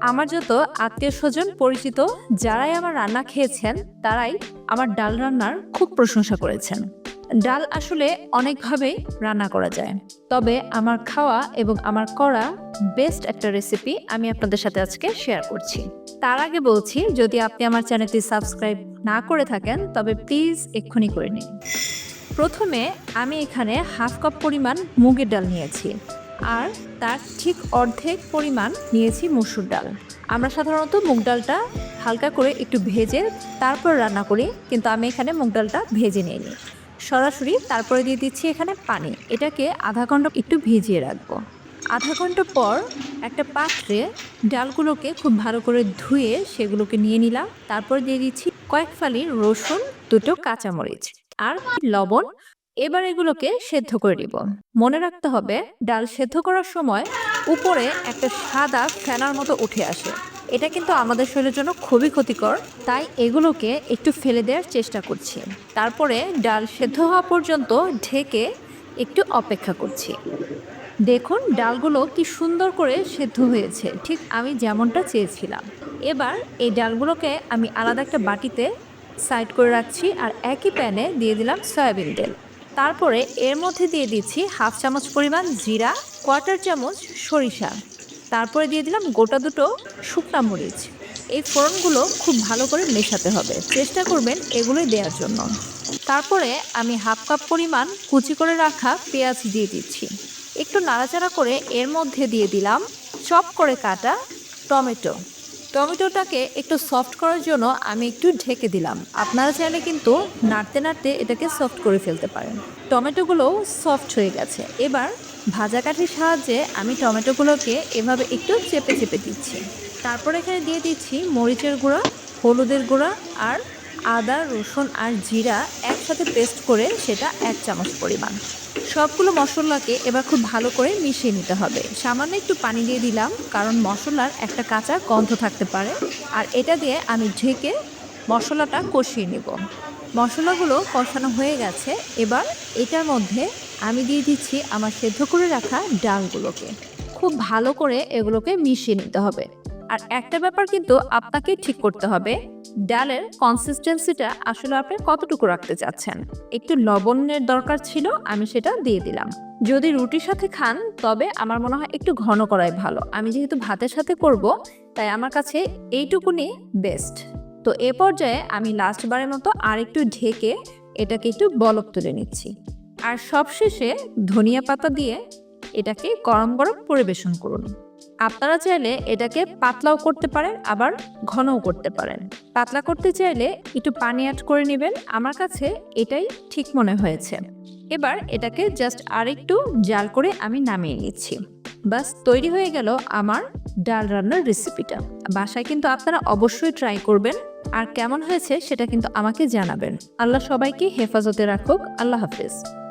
আমার যত আত্মীয় স্বজন পরিচিত যারাই আমার রান্না খেয়েছেন, তারাই আমার ডাল রান্নার খুব প্রশংসা করেছেন। ডাল আসলে অনেকভাবেই রান্না করা যায়। তবে আমার খাওয়া এবং আমার করা বেস্ট একটা রেসিপি আমি আপনাদের সাথে আজকে শেয়ার করছি। তার আগে বলছি, যদি আপনি আমার চ্যানেলটি সাবস্ক্রাইব না করে থাকেন, তবে প্লিজ এক্ষুনি করে নিন। প্রথমে আমি এখানে হাফ কাপ পরিমাণ মুগের ডাল নিয়েছি। আর তার ঠিক অর্ধেক পরিমাণ নিয়েছি মসুর ডাল। আমরা সাধারণত মুগ ডালটা হালকা করে একটু ভেজে তারপর রান্না করি, কিন্তু আমি এখানে মুগ ডালটা ভেজে নিইনি। সরাসরি তারপরে দিয়ে দিচ্ছি এখানে পানি। এটাকে আধা ঘণ্টা একটু ভিজিয়ে রাখব। আধা ঘণ্টা পর একটা পাত্রে ডালগুলোকে খুব ভালো করে ধুয়ে সেগুলোকে নিয়ে নিলাম। তারপর দিয়ে দিচ্ছি কয়েক ফালি রসুন, দুটো কাঁচামরিচ আর লবণ এবার এগুলোকে সেদ্ধ করে নিব। মনে রাখতে হবে, ডাল সেদ্ধ করার সময় উপরে একটা সাদা ফেনার মতো উঠে আসে। এটা কিন্তু আমাদের শরীরের জন্য খুবই ক্ষতিকর, তাই এগুলোকে একটু ফেলে দেওয়ার চেষ্টা করছি। তারপরে ডাল সেদ্ধ হওয়া পর্যন্ত ঢেকে একটু অপেক্ষা করছি। দেখুন, ডালগুলো কি সুন্দর করে সেদ্ধ হয়েছে, ঠিক আমি যেমনটা চেয়েছিলাম। এবার এই ডালগুলোকে আমি আলাদা একটা বাটিতে সাইড করে রাখছি আর একই প্যানে দিয়ে দিলাম সয়াবিন তেল। তারপরে এর মধ্যে দিয়ে দিচ্ছি হাফ চামচ পরিমাণ জিরা, কোয়ার্টার চামচ সরিষা। তারপরে দিয়ে দিলাম গোটা দুটো শুকনা মরিচ। এই ফোড়নগুলো খুব ভালো করে মেশাতে হবে। চেষ্টা করবেন এগুলোই দেওয়ার জন্য। তারপরে আমি হাফ কাপ পরিমাণ কুচি করে রাখা পেঁয়াজ দিয়ে দিচ্ছি। একটু নাড়াচাড়া করে এর মধ্যে দিয়ে দিলাম চপ করে কাটা টমেটো। টমেটোটাকে একটু সফট করার জন্য আমি একটু ঢেকে দিলাম। আপনারা চাইলে কিন্তু নাড়তে নাড়তে এটাকে সফট করে ফেলতে পারেন। টমেটোগুলোও সফট হয়ে গেছে। এবার ভাজা কাঠির সাহায্যে আমি টমেটোগুলোকে এভাবে একটু চেপে চেপে দিচ্ছি। তারপর এখানে দিয়ে দিচ্ছি মরিচের গুঁড়া, হলুদের গুঁড়া আর আদা, রসুন আর জিরা একসাথে পেস্ট করে সেটা এক চামচ পরিমাণ। সবগুলো মশলাকে এবার খুব ভালো করে মিশিয়ে নিতে হবে। সামান্য একটু পানি দিয়ে দিলাম, কারণ মশলার একটা কাঁচা গন্ধ থাকতে পারে। আর এটা দিয়ে আমি ঢেকে মশলাটা কষিয়ে নেব। মশলাগুলো কষানো হয়ে গেছে, এবার এটার মধ্যে আমি দিয়ে দিচ্ছি আমার সেদ্ধ করে রাখা ডালগুলোকে। খুব ভালো করে এগুলোকে মিশিয়ে নিতে হবে। আর একটা ব্যাপার কিন্তু আপনাকে ঠিক করতে হবে। ডালের কনসিস্টেন্সিটা আসলে আপনি কতটুকু রাখতে চাচ্ছেন? একটু লবণের দরকার ছিল, আমি সেটা দিয়ে দিলাম। যদি রুটির সাথে খান, তবে আমার মনে হয় একটু ঘন করাই ভালো। আমি যেহেতু ভাতের সাথে করব, তাই আমার কাছে এইটুকুনি বেস্ট তো এ পর্যায়ে আমি লাস্টবারের মতো আর একটু ঢেকে এটাকে একটু বলক তুলে নিচ্ছি। আর সবশেষে ধনিয়া পাতা দিয়ে এটাকে গরম গরম পরিবেশন করুন। আপনারা চাইলে এটাকে পাতলাও করতে পারেন, আবার ঘনও করতে পারেন। পাতলা করতে চাইলে একটু পানি অ্যাড করে নেবেন। আমার কাছে এটাই ঠিক মনে হয়েছে। এবার এটাকে জাস্ট আরেকটু জাল করে আমি নামিয়ে নিচ্ছি। বাস, তৈরি হয়ে গেল আমার ডাল রান্নার রেসিপিটা বাসায় কিন্তু আপনারা অবশ্যই ট্রাই করবেন। আর কেমন হয়েছে সেটা কিন্তু আমাকে জানাবেন। আল্লাহ সবাইকে হেফাজতে রাখুক। আল্লাহ হাফিজ।